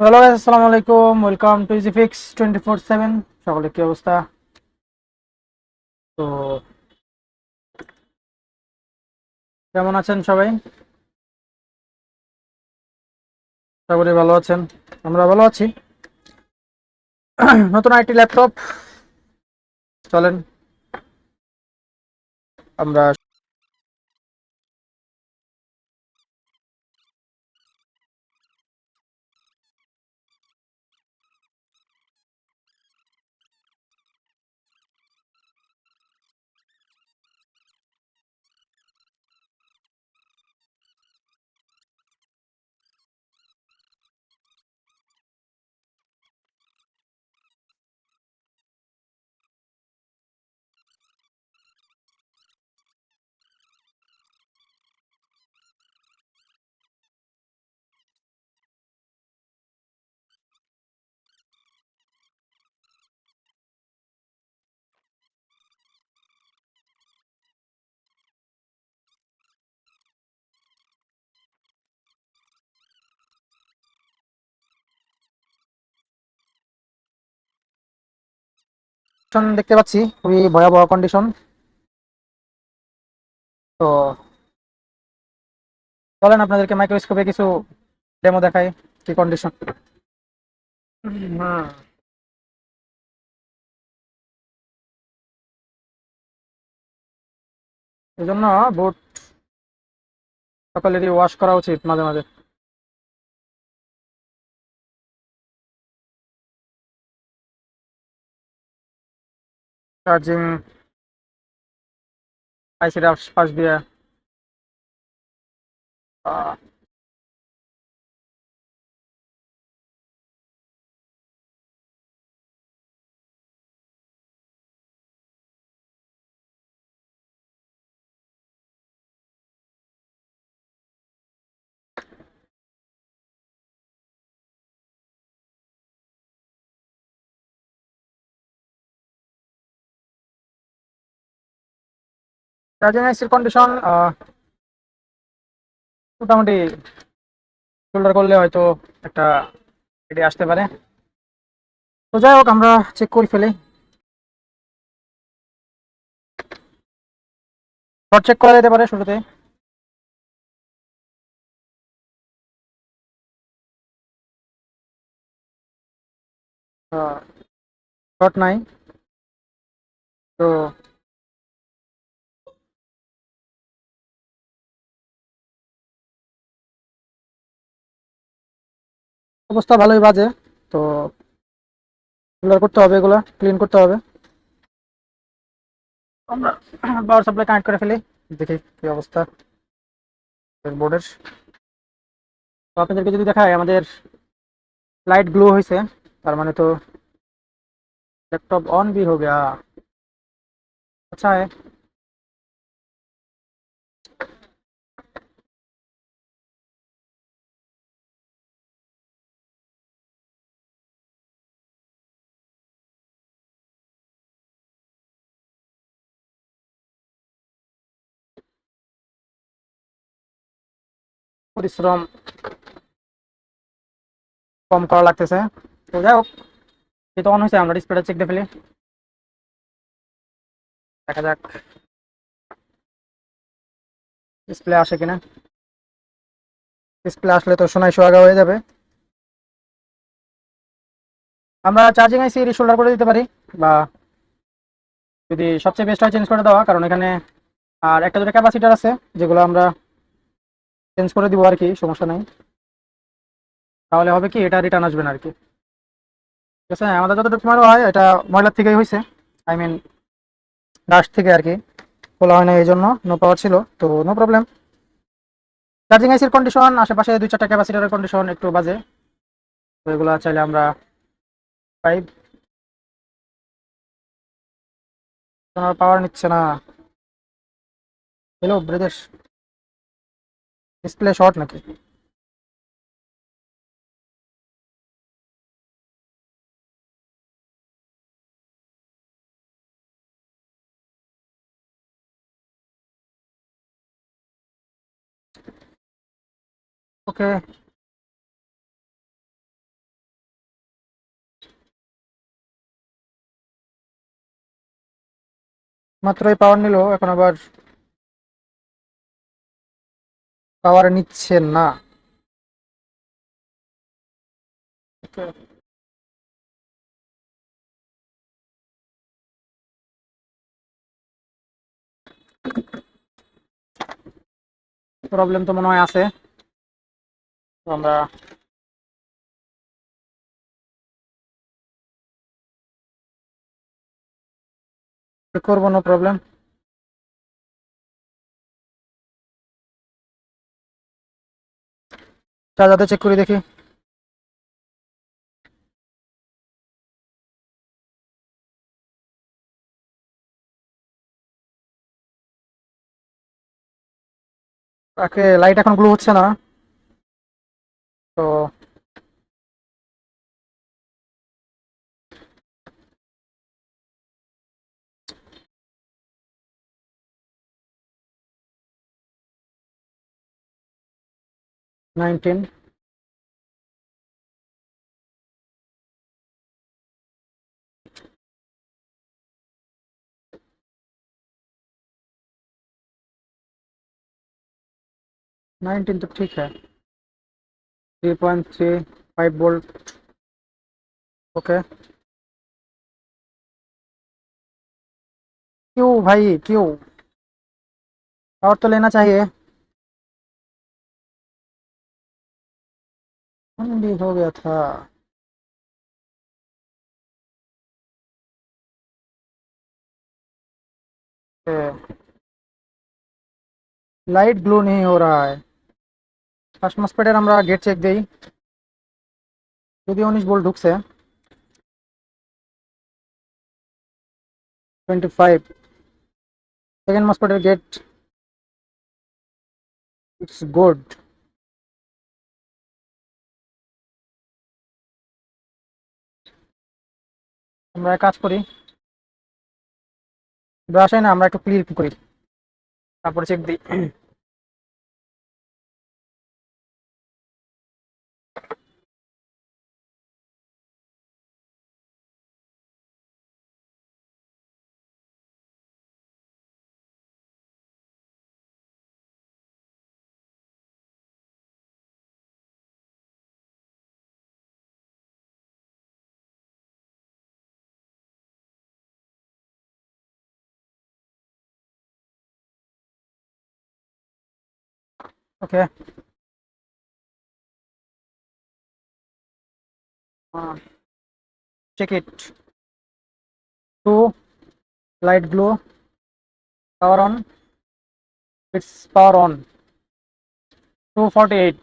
Hello আসসালামু আলাইকুম welcome to easy fix twenty four seven সকলে কি অবস্থা? তো কেমন আছেন সবাই? করি ভালো আছেন। আমরা ভালো আছি। নতুন আইটি ল্যাপটপ চলেন। আমরা কন্ডিশন দেখতে পাচ্ছি খুবই ভয়াবহ কন্ডিশন তো চলেন আপনাদেরকে মাইক্রোস্কোপে কিছু ডেমো দেখাই কি কন্ডিশন হুম এই জন্য বুট সকালেরই ওয়াশ করা উচিত মাঝে মাঝে। চার্জিং আইসির পাশ দিয়ে। চার্জিং আইসির কন্ডিশন মোটামুটি শোল্ডার করলে হয়তো একটা এটি আসতে পারে। তো যাই হোক, আমরা চেক করে ফেলি। শর্ট চেক করা যেতে পারে শুরুতে। শর্ট নাই। তো অবস্থা ভালোই বাজে তো ক্লিয়ার করতে হবে এগুলো ক্লিন করতে হবে আমরা পাওয়ার সাপ্লাই কানেক্ট করে ফেলি দেখি কি অবস্থা বোর্ডের তো আপনাদেরকে যদি দেখায় আমাদের লাইট গ্লো হয়েছে তার মানে তো लैपटॉप ऑन भी हो गया अच्छा है পরিশ্রম কম করা লাগতেছে। তো যাই হোক যেহেতু অন হয়েছে, আমরা ডিসপ্লেটা চেক দিয়ে দেখা যাক। ডিসপ্লে আসে কিনা। ডিসপ্লে আসলে তো সোনাই সোহাগা হয়ে যাবে। আমরা চার্জিং আইসি রিশোল্ডার করে দিতে পারি, বা যদি সবচেয়ে বেস্ট হয় চেঞ্জ করে দেওয়া, কারণ এখানে আর একটা দুটো ক্যাপাসিটার আছে, যেগুলো আমরা চেঞ্জ করে দিব আর কি, সমস্যা নেই। তাহলে হবে কি, এটা রিটার্ন আসবে না আর কি। ঠিক আছে, আমাদের যতটুকু মারো হয়, এটা ময়লার থেকেই হয়েছে। আই মিন ডাস্ট থেকে আর কি, খোলা হয় না এই জন্য নো পাওয়ার ছিল, তো নো প্রবলেম চার্জিং আইসির কন্ডিশন আশেপাশে দুই চারটা ক্যাপাসিটারের কন্ডিশন একটু বাজে। তো এগুলো চাইলে আমরা পাইপ পাওয়ার নিচ্ছে না। হ্যালো ব্রদেশ डिस्प्ले शॉर्ट नके ओके। मात्र पावर निल एन आरोप পাওয়ার নিচ্ছে না। প্রবলেম তো মনে হয় আছে। আমরা করব না প্রবলেম চার্জারতে চেক করে দেখি। তাকে লাইট এখন গ্লো হচ্ছে না। তো nineteen नाइनटीन तो ठीक है। Three point three, five volt. Okay. क्यों भाई, क्यों? और तो लेना चाहिए। ठंडी हो गया था লাইট গ্লো नहीं हो रहा है ফার্স্ট মাসপেডের আমরা গেট চেক দেই যদি উনিশ ভোল্ট ঢুকছে twenty five second মাসপেডের gate it's good আমরা কাজ করি। ব্রাশে না আমরা একটু ক্লিয়ার করি। তারপরে চেক দিই। ওকে check it. Two. Light glow power on. It's power on. 248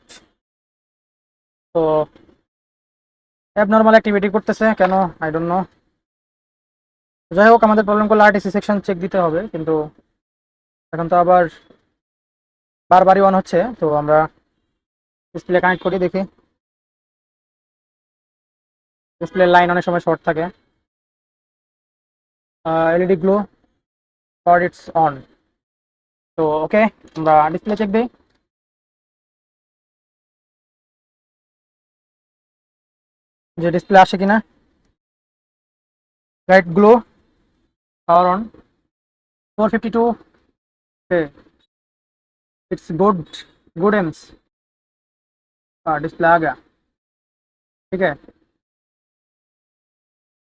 তো অ্যাবনর্মাল অ্যাক্টিভিটি করতেছে কেন? আই ডোন্ট নো যাই হোক আমাদের প্রবলেম করলে আরটিসি সেকশন চেক দিতে হবে কিন্তু এখন তো আবার বারবারই অন হচ্ছে, তো আমরা ডিসপ্লে কানেক্ট করি, দেখি। ডিসপ্লে লাইন অনেক সময় শর্ট থাকে। LED glow for it's on তো ওকে আমরা ডিসপ্লে চেক দিই। যে ডিসপ্লে আসে কিনা। Light glow power on four fifty two it's good good AIIMS हाँ डिस्प्ले आ गया ठीक है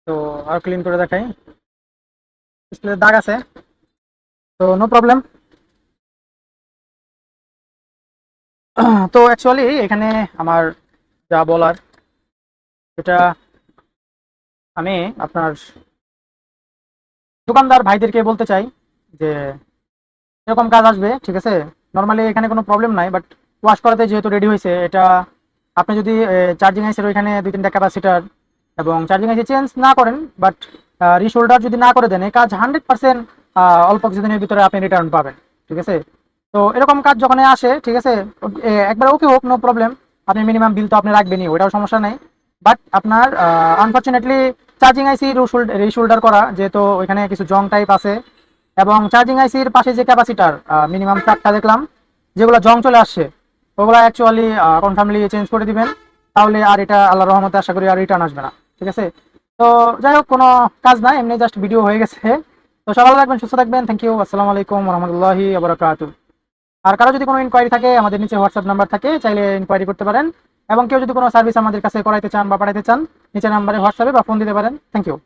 তো আর ক্লিন করে দেখাই ডিসপ্লে দাগ আছে তো নো প্রবলেম তো অ্যাকচুয়ালি এখানে আমার যা বলার এটা আমি আপনার দোকানদার ভাইদেরকে বলতে চাই যে এরকম কাজ আসবে ঠিক আছে নর্মালি এখানে কোনো প্রবলেম নাই বাট ওয়াশ করাতে যেহেতু রেডি হয়েছে, এটা আপনি যদি চার্জিং আইসের ওইখানে দুই তিনটা ক্যাপাসিটার এবং চার্জিং আইসি চেঞ্জ না করেন বাট রিশোল্ডার যদি না করে দেন, এই কাজ হান্ড্রেড পার্সেন্ট অল্প কিছুদিনের ভিতরে আপনি রিটার্ন পাবেন, ঠিক আছে? তো এরকম কাজ যখন আসে, ঠিক আছে একবার ওকে হোক নো প্রবলেম আপনি মিনিমাম বিল তো আপনি রাখবেনই, ওইটাও সমস্যা নেই বাট আপনার আনফর্চুনেটলি চার্জিং আইসি রিশোল্ডার করা, যেহেতু ওইখানে কিছু জং টাইপ আছে এবং চার্জিং আইসির পাশে যে ক্যাপাসিটার মিনিমাম চারটা দেখলাম, যেগুলো জং চলে আসছে, ওগুলো অ্যাকচুয়ালি কনফার্মলি চেঞ্জ করে দিবেন, তাহলে আর এটা আল্লাহ রহমতে আশা করি আর রিটার্ন আসবে না, ঠিক আছে? তো যাই হোক, কোনো কাজ নাই, এমনি জাস্ট ভিডিও হয়ে গেছে। তো সবাই থাকবেন, সুস্থ থাকবেন থ্যাংক ইউ আসসালামু আলাইকুম রহমতুল্লাহি আবরাকাতু আর কারও যদি কোনো ইনকোয়ারি থাকে, আমাদের নিচে হোয়াটসঅ্যাপ নাম্বার থাকে, চাইলে ইনকোয়ারি করতে পারেন, এবং কেউ যদি কোনো সার্ভিস আমাদের কাছে করাইতে চান বা পাঠাইতে চান, নিচে নাম্বারে হোয়াটসঅ্যাপে বা ফোন দিতে পারেন থ্যাংক ইউ